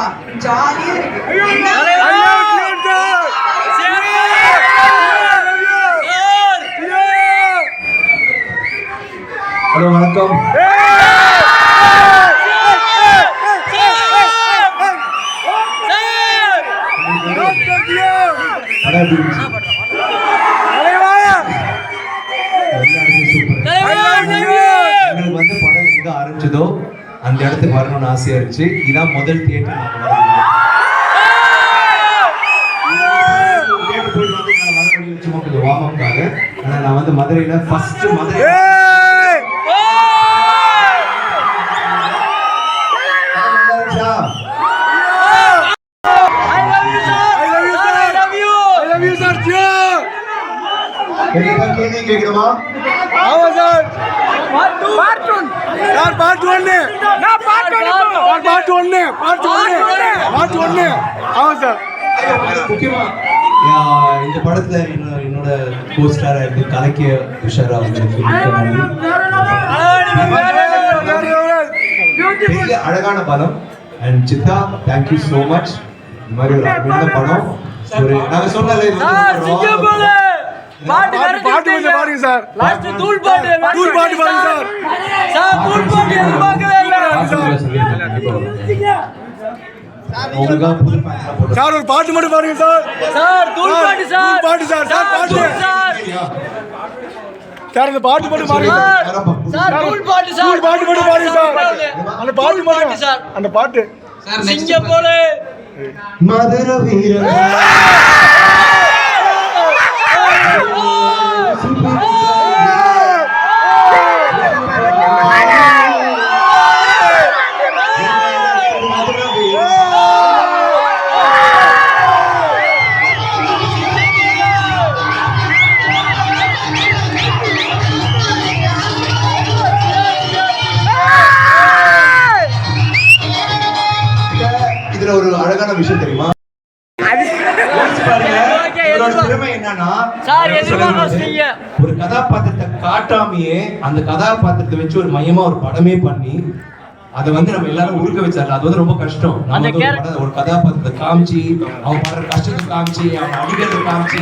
இருக்குமா ஜாலியா இருக்கு. ஹலோ வணக்கம். வந்து படம் எங்க ஆரம்பிச்சதோ அந்த இடத்துக்கு வரணும்னு ஆசையா இருந்துச்சு. இதான் முதல் தியேட்டர் வார்ம் ஆனால் நான் வந்து மதுரையில் ஃபஸ்ட்டு மதுரை ஏதாவது கேள்வி கேட்கணுமா முக்கியமா? ஆஹ் இந்த படத்துல என்னோட- என்னோட கோஸ்டாரா இருந்து கலக்கிய உஷாரா அவங்களுக்கு பெரிய அழகான படம். And Chithha thank you so much இந்த மாதிரி ஒரு அருமையான படம். ஒரு நாங்க சொன்னல பாட்டு பாட்டு கொஞ்சம் பாருங்க சார். லாஸ்ட் தூள் பாட்டு தூள் பாட்டு பாருங்க சார். சார் தூள் பாட்டு எதிர்பார்க்கவே இல்லை. சார். ஒரு பாட்டு மட்டும் பாருங்க சார். சார் தூள் பாட்டு சார். தூள் பாட்டு சார், சார், பாட்டு. சார். அந்த பாட்டு மட்டும் பாருங்க சார். சார் தூள் பாட்டு சார். தூள் பாட்டு மட்டும் பாருங்க சார். அந்த பாட்டு மட்டும். சார். அந்த பாட்டு. சிங்க போல மதுர வீர இதுல ஒரு அழகான விஷயம் தெரியுமா? ஒரு கதாபாத்திரத்தை காட்டாமையே அந்த கதாபாத்திரத்தை வச்சு ஒரு மையமா ஒரு படமே பண்ணி அதை வந்து நம்ம எல்லாரும் உருக்க வச்சாரு அது வந்து ரொம்ப கஷ்டம். ஒரு கதாபாத்திரத்தை காமிச்சு அவன் படுற கஷ்டத்தை காமிச்சு அவன் அடிக்கிறத காமிச்சு.